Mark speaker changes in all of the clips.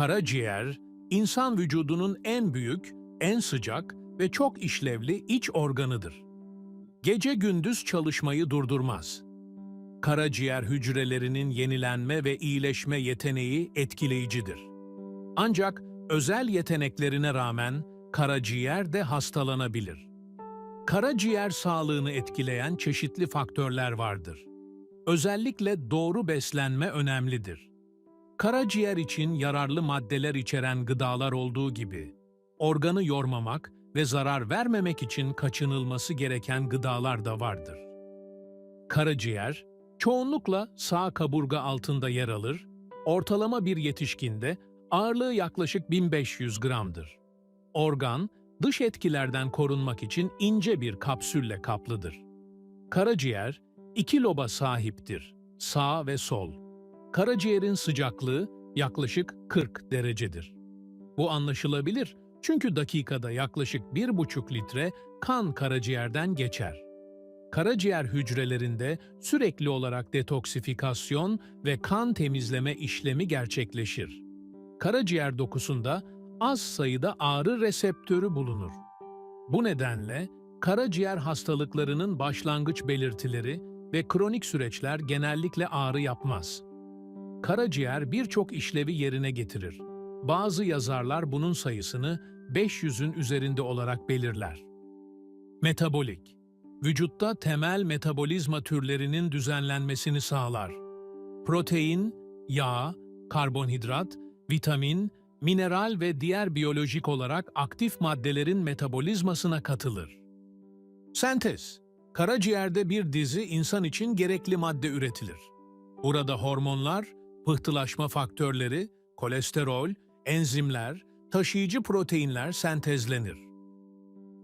Speaker 1: Karaciğer, insan vücudunun en büyük, en sıcak ve çok işlevli iç organıdır. Gece gündüz çalışmayı durdurmaz. Karaciğer hücrelerinin yenilenme ve iyileşme yeteneği etkileyicidir. Ancak özel yeteneklerine rağmen karaciğer de hastalanabilir. Karaciğer sağlığını etkileyen çeşitli faktörler vardır. Özellikle doğru beslenme önemlidir. Karaciğer için yararlı maddeler içeren gıdalar olduğu gibi, organı yormamak ve zarar vermemek için kaçınılması gereken gıdalar da vardır. Karaciğer, çoğunlukla sağ kaburga altında yer alır, ortalama bir yetişkinde ağırlığı yaklaşık 1500 gramdır. Organ, dış etkilerden korunmak için ince bir kapsülle kaplıdır. Karaciğer, iki loba sahiptir, sağ ve sol. Karaciğerin sıcaklığı yaklaşık 40 derecedir. Bu anlaşılabilir çünkü dakikada yaklaşık 1,5 litre kan karaciğerden geçer. Karaciğer hücrelerinde sürekli olarak detoksifikasyon ve kan temizleme işlemi gerçekleşir. Karaciğer dokusunda az sayıda ağrı reseptörü bulunur. Bu nedenle karaciğer hastalıklarının başlangıç belirtileri ve kronik süreçler genellikle ağrı yapmaz. Karaciğer birçok işlevi yerine getirir. Bazı yazarlar bunun sayısını 500'ün üzerinde olarak belirler. Metabolik Vücutta temel metabolizma türlerinin düzenlenmesini sağlar. Protein, yağ, karbonhidrat, vitamin, mineral ve diğer biyolojik olarak aktif maddelerin metabolizmasına katılır. Sentez Karaciğerde bir dizi insan için gerekli madde üretilir. Burada hormonlar, pıhtılaşma faktörleri, kolesterol, enzimler, taşıyıcı proteinler sentezlenir.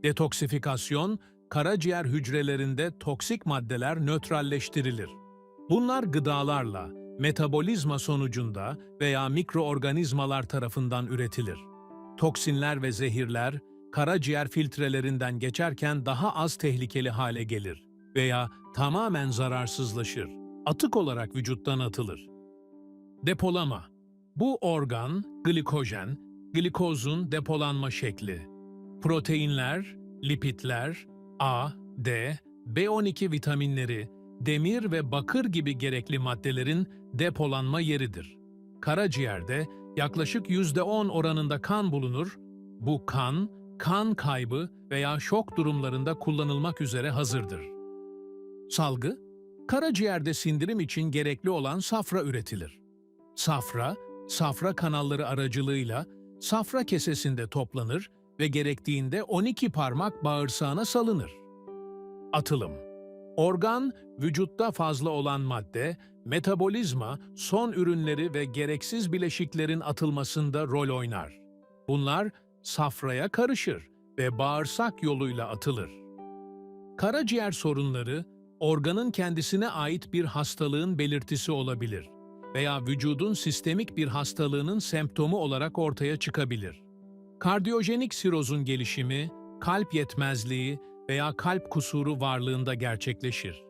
Speaker 1: Detoksifikasyon, karaciğer hücrelerinde toksik maddeler nötralleştirilir. Bunlar gıdalarla, metabolizma sonucunda veya mikroorganizmalar tarafından üretilir. Toksinler ve zehirler, karaciğer filtrelerinden geçerken daha az tehlikeli hale gelir veya tamamen zararsızlaşır. Atık olarak vücuttan atılır. Depolama Bu organ, glikojen, glikozun depolanma şekli. Proteinler, lipitler, A, D, B12 vitaminleri, demir ve bakır gibi gerekli maddelerin depolanma yeridir. Karaciğerde yaklaşık %10 oranında kan bulunur. Bu kan, kan kaybı veya şok durumlarında kullanılmak üzere hazırdır. Salgı, karaciğerde sindirim için gerekli olan safra üretilir. Safra, safra kanalları aracılığıyla safra kesesinde toplanır ve gerektiğinde 12 parmak bağırsağına salınır. Atılım Organ, vücutta fazla olan madde, metabolizma, son ürünleri ve gereksiz bileşiklerin atılmasında rol oynar. Bunlar safraya karışır ve bağırsak yoluyla atılır. Karaciğer sorunları, organın kendisine ait bir hastalığın belirtisi olabilir veya vücudun sistemik bir hastalığının semptomu olarak ortaya çıkabilir. Kardiyojenik sirozun gelişimi, kalp yetmezliği veya kalp kusuru varlığında gerçekleşir.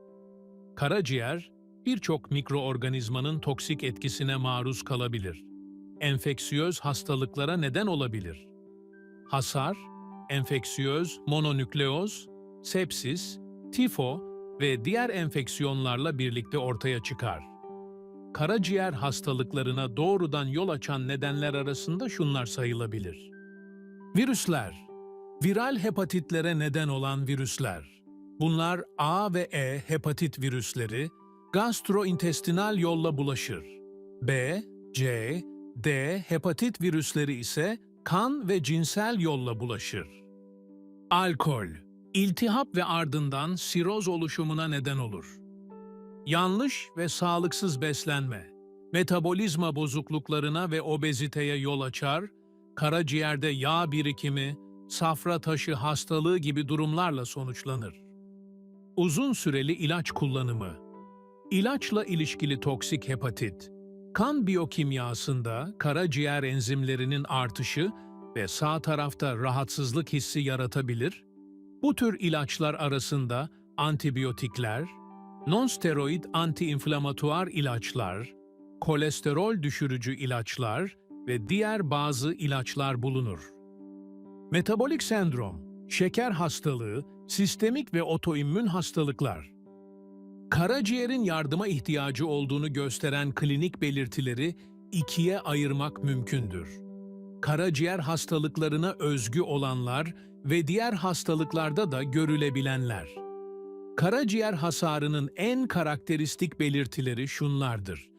Speaker 1: Karaciğer, birçok mikroorganizmanın toksik etkisine maruz kalabilir. Enfeksiyöz hastalıklara neden olabilir. Hasar, enfeksiyöz mononükleoz, sepsis, tifo ve diğer enfeksiyonlarla birlikte ortaya çıkar. Karaciğer hastalıklarına doğrudan yol açan nedenler arasında şunlar sayılabilir. Virüsler, viral hepatitlere neden olan virüsler. Bunlar A ve E hepatit virüsleri gastrointestinal yolla bulaşır. B, C, D hepatit virüsleri ise kan ve cinsel yolla bulaşır. Alkol, iltihap ve ardından siroz oluşumuna neden olur. Yanlış ve sağlıksız beslenme, metabolizma bozukluklarına ve obeziteye yol açar, karaciğerde yağ birikimi, safra taşı hastalığı gibi durumlarla sonuçlanır. Uzun süreli ilaç kullanımı İlaçla ilişkili toksik hepatit, kan biyokimyasında karaciğer enzimlerinin artışı ve sağ tarafta rahatsızlık hissi yaratabilir. Bu tür ilaçlar arasında antibiyotikler, nonsteroid antiinflamatuar ilaçlar, kolesterol düşürücü ilaçlar, ve diğer bazı ilaçlar bulunur. Metabolik sendrom, şeker hastalığı, sistemik ve otoimmün hastalıklar. Karaciğerin yardıma ihtiyacı olduğunu gösteren klinik belirtileri ikiye ayırmak mümkündür. Karaciğer hastalıklarına özgü olanlar ve diğer hastalıklarda da görülebilenler. Karaciğer hasarının en karakteristik belirtileri şunlardır.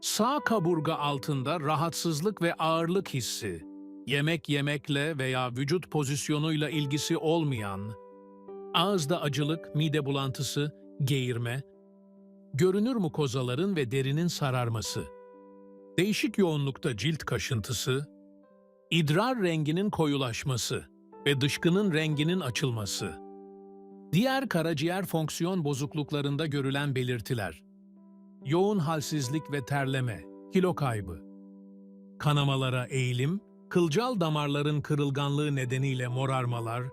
Speaker 1: Sağ kaburga altında rahatsızlık ve ağırlık hissi, yemek yemekle veya vücut pozisyonuyla ilgisi olmayan, ağızda acılık, mide bulantısı, geğirme, görünür mukozaların ve derinin sararması, değişik yoğunlukta cilt kaşıntısı, idrar renginin koyulaşması ve dışkının renginin açılması. Diğer karaciğer fonksiyon bozukluklarında görülen belirtiler. Yoğun halsizlik ve terleme, kilo kaybı. Kanamalara eğilim, kılcal damarların kırılganlığı nedeniyle morarmalar,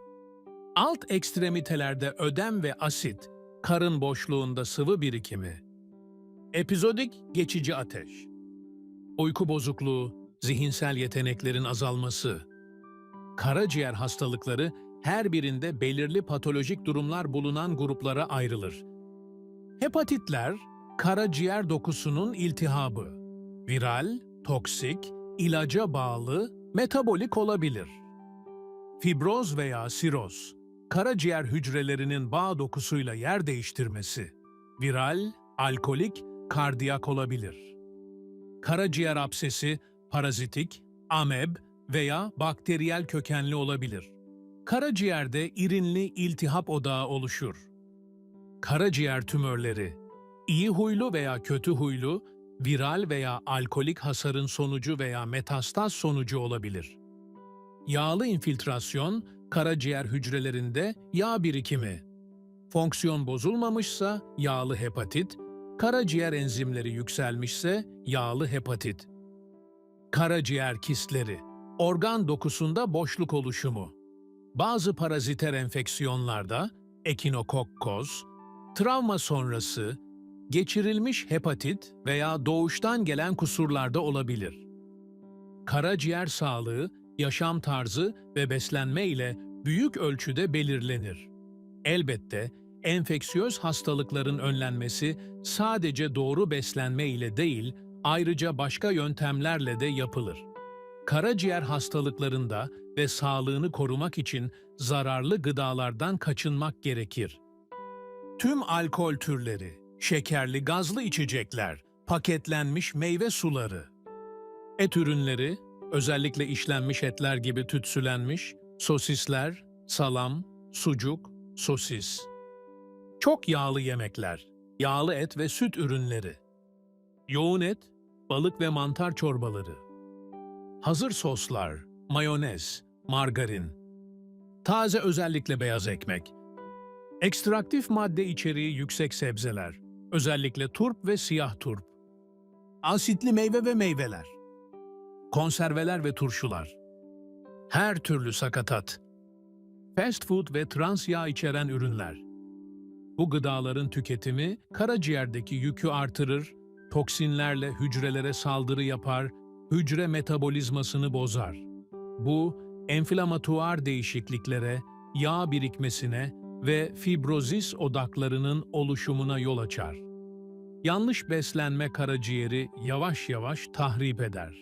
Speaker 1: alt ekstremitelerde ödem ve asit, karın boşluğunda sıvı birikimi. Epizodik geçici ateş. Uyku bozukluğu, zihinsel yeteneklerin azalması. Karaciğer hastalıkları her birinde belirli patolojik durumlar bulunan gruplara ayrılır. Hepatitler, karaciğer dokusunun iltihabı. Viral, toksik, ilaca bağlı, metabolik olabilir. Fibroz veya siroz, karaciğer hücrelerinin bağ dokusuyla yer değiştirmesi. Viral, alkolik, kardiyak olabilir. Karaciğer absesi, parazitik, ameb veya bakteriyel kökenli olabilir. Karaciğerde irinli iltihap odağı oluşur. Karaciğer tümörleri, iyi huylu veya kötü huylu, viral veya alkolik hasarın sonucu veya metastaz sonucu olabilir. Yağlı infiltrasyon, karaciğer hücrelerinde yağ birikimi. Fonksiyon bozulmamışsa yağlı hepatit, karaciğer enzimleri yükselmişse yağlı hepatit. Karaciğer kistleri, organ dokusunda boşluk oluşumu. Bazı paraziter enfeksiyonlarda ekinokokkoz, travma sonrası, geçirilmiş hepatit veya doğuştan gelen kusurlarda olabilir. Karaciğer sağlığı, yaşam tarzı ve beslenme ile büyük ölçüde belirlenir. Elbette enfeksiyöz hastalıkların önlenmesi sadece doğru beslenme ile değil, ayrıca başka yöntemlerle de yapılır. Karaciğer hastalıklarında ve sağlığını korumak için zararlı gıdalardan kaçınmak gerekir. Tüm alkol türleri, şekerli gazlı içecekler, paketlenmiş meyve suları, et ürünleri, özellikle işlenmiş etler gibi tütsülenmiş, sosisler, salam, sucuk, sosis. Çok yağlı yemekler, yağlı et ve süt ürünleri. Yoğun et, balık ve mantar çorbaları. Hazır soslar, mayonez, margarin. Taze özellikle beyaz ekmek. Ekstraktif madde içeriği yüksek sebzeler, özellikle turp ve siyah turp. Asitli meyve ve meyveler. Konserveler ve turşular. Her türlü sakatat. Fast food ve trans yağ içeren ürünler. Bu gıdaların tüketimi karaciğerdeki yükü artırır, toksinlerle hücrelere saldırı yapar, hücre metabolizmasını bozar. Bu, enflamatuar değişikliklere, yağ birikmesine ve fibrozis odaklarının oluşumuna yol açar. Yanlış beslenme karaciğeri yavaş yavaş tahrip eder.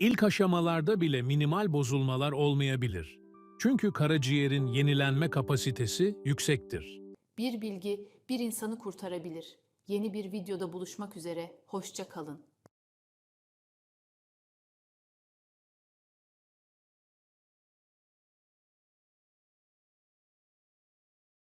Speaker 1: İlk aşamalarda bile minimal bozulmalar olmayabilir. Çünkü karaciğerin yenilenme kapasitesi yüksektir.
Speaker 2: Bir bilgi bir insanı kurtarabilir. Yeni bir videoda buluşmak üzere, hoşça kalın.